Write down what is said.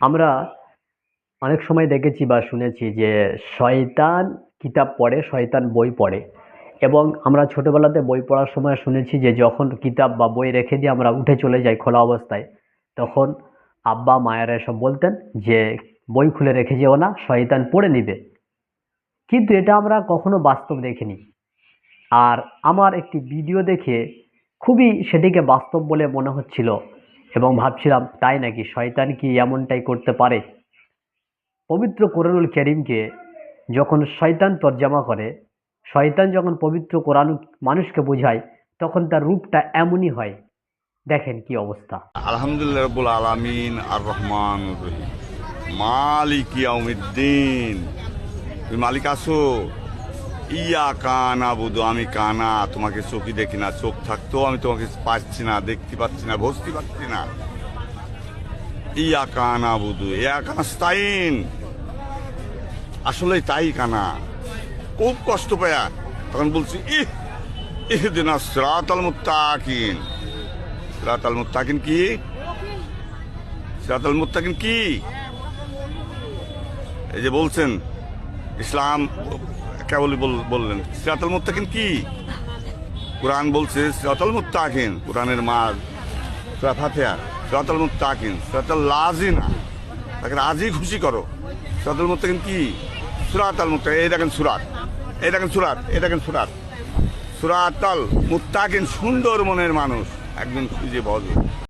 আমরা অনেক সময় দেখেছি বা শুনেছি যে শয়তান কিতাব পড়ে, শয়তান বই পড়ে এবং আমরা ছোটবেলাতে বই পড়ার সময় শুনেছি যে যখন কিতাব বা বই রেখে দিয়ে আমরা উঠে চলে যাই খোলা অবস্থায়, তখন আব্বা মায়েরা এসব বলতেন যে, বই খুলে রেখে যেও না, শয়তান পড়ে নিবে। কিন্তু এটা আমরা কখনো বাস্তব দেখিনি। আর আমার একটি ভিডিও দেখে খুবই সেটিকে বাস্তব বলে মনে হচ্ছিল। এবং ভাবছিলাম, তাই নাকি শয়তান কি এমনটাই করতে পারে? পবিত্র কোরআনুল করিমকে যখন শয়তান তর্জমা করে, শয়তান যখন পবিত্র কোরআন মানুষকে বোঝায়, তখন তার রূপটা এমনই হয়। দেখেন কি অবস্থা। আলহামদুলিল্লাহ আলামিন আর রহমান মালিক ইয়াউমিদ্দিন। মালিক আসো ইয়া কানা বুধু, আমি কানা, তোমাকে চোখই দেখি না, চোখ থাকতেও আমি তোমাকে পাচ্ছি না, দেখতে পাচ্ছি না বসতে পারছি না। ইয়া কানা বুধু, ইয়া কানাস্তাইন আসলে তাই কানা। খুব কষ্ট পায়া। তখন বলছি, ইহ ইহ দিন সিরাতাল মুত্তাকিন। সিরাতাল মুত্তাকিন কি? সিরাতাল মুত্তাকিন কি? এই যে বলছেন ইসলাম, কেবলই বল- বললেন। সিরাতাল মুত্তাকিন কি? কোরআন বলছে, সিরাতাল মুত্তাকিন কোরআনের মা সুরা ফাতিহা, সিরাতাল মুত্তাকিন সিরাতাল লাজিনা তাকে রাজি, খুশি করো। সিরাতাল মুত্তাকিন কি? সুরাতাল মুত্তাকিন এই দেখেন সুরাত। এই দেখেন সুরাত, এই দেখেন সুরাত। সুরাতাল মুত্তাকিন সুন্দর মনের মানুষ, একজন খুঁজে বলো